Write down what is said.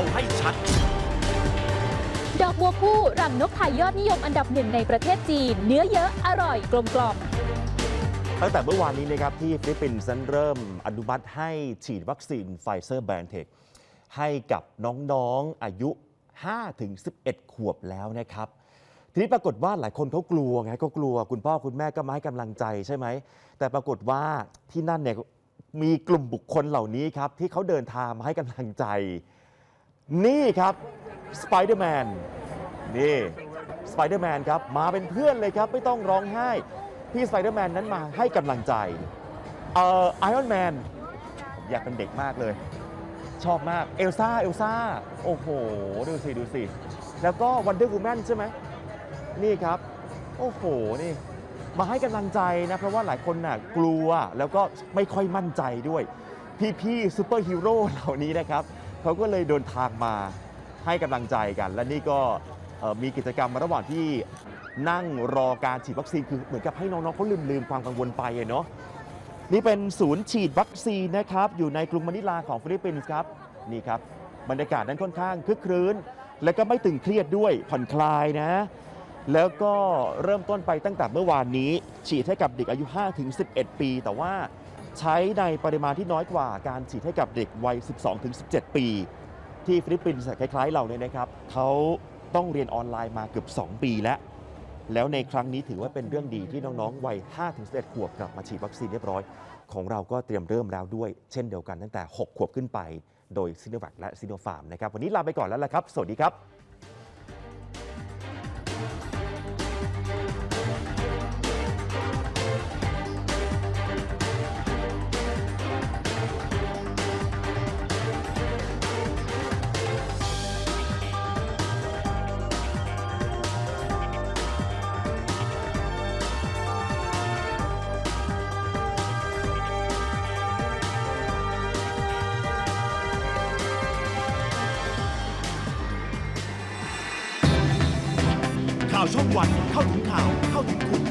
เอาให้ชัด ดอกบัวคู่รังนกไทยยอดนิยมอันดับหนึ่งในประเทศจีน เนื้อเยอะอร่อยกลมกล่อมตั้งแต่เมื่อวานนี้นะครับที่ฟิลิปปินส์นั้นเริ่มอนุมัติให้ฉีดวัคซีนไฟเซอร์แบนเทคให้กับน้องๆ อายุ 5-11 ขวบแล้วนะครับ ทีนี้ปรากฏว่าหลายคนเขากลัวไงก็กลัวคุณพ่อคุณแม่ก็มาให้กำลังใจใช่ไหม แต่ปรากฏว่าที่นั่นเนี่ยมีกลุ่มบุคคลเหล่านี้ครับ ที่เขาเดินทางมาให้กำลังใจ นี่ครับสไปเดอร์แมนนี่สไปเดอร์แมนครับมาเป็นเพื่อนเลยครับ ไม่ต้องร้องไห้ พี่สไปเดอร์แมนนั้นมาให้กำลังใจเอ่อไอรอนแมนอยากเป็นเด็กมากเลย ชอบมากเอลซ่าเอลซ่าโอ้โห ดูสิ ดูสิ แล้วก็วันเดอร์ w ูแมนใช่ไหมนี่ครับ โอ้โห นี่ มาให้กำลังใจนะ เพราะว่าหลายคนน่ะกลัวแล้วก็ไม่ค่อยมั่นใจด้วย พี่ๆซูเปอร์ฮีโร่เหล่านี้นะครับ เขาก็เลยเดินทางมาให้กำลังใจกัน และนี่ก็มีกิจกรรมมาระหว่างที่นั่งรอการฉีดวัคซีนคือเหมือนกับให้น้องๆเขาลืมๆความกังวลไปเนาะนี่เป็นศูนย์ฉีดวัคซีนนะครับอยู่ในกรุงมะนิลาของฟิลิปปินส์ครับนี่ครับบรรยากาศนั้นค่อนข้างคึกครื้น และก็ไม่ตึงเครียดด้วยผ่อนคลายนะ แล้วก็เริ่มต้นไปตั้งแต่เมื่อวานนี้ ฉีดให้กับเด็กอายุ 5-11 ปี แต่ว่า ใช้ในปริมาณที่น้อยกว่าการฉีดให้กับเด็กวัย 12-17 ปี ที่ฟิลิปปินส์คล้ายๆ เราเนี่ยนะครับเขาต้องเรียนออนไลน์มาเกือบ 2 ปีแล้ว แล้วในครั้งนี้ถือว่าเป็นเรื่องดีที่น้องๆ วัย 5-11 ขวบกลับมาฉีดวัคซีนเรียบร้อย ของเราก็เตรียมเริ่มแล้วด้วย เช่นเดียวกันตั้งแต่ 6 ขวบขึ้นไป โดยซิโนแวคและซิโนฟาร์มนะครับ วันนี้ลาไปก่อนแล้วละครับ สวัสดีครับ ข่าวช่องวันเข้าถึงข่าวเข้าถึงคุณ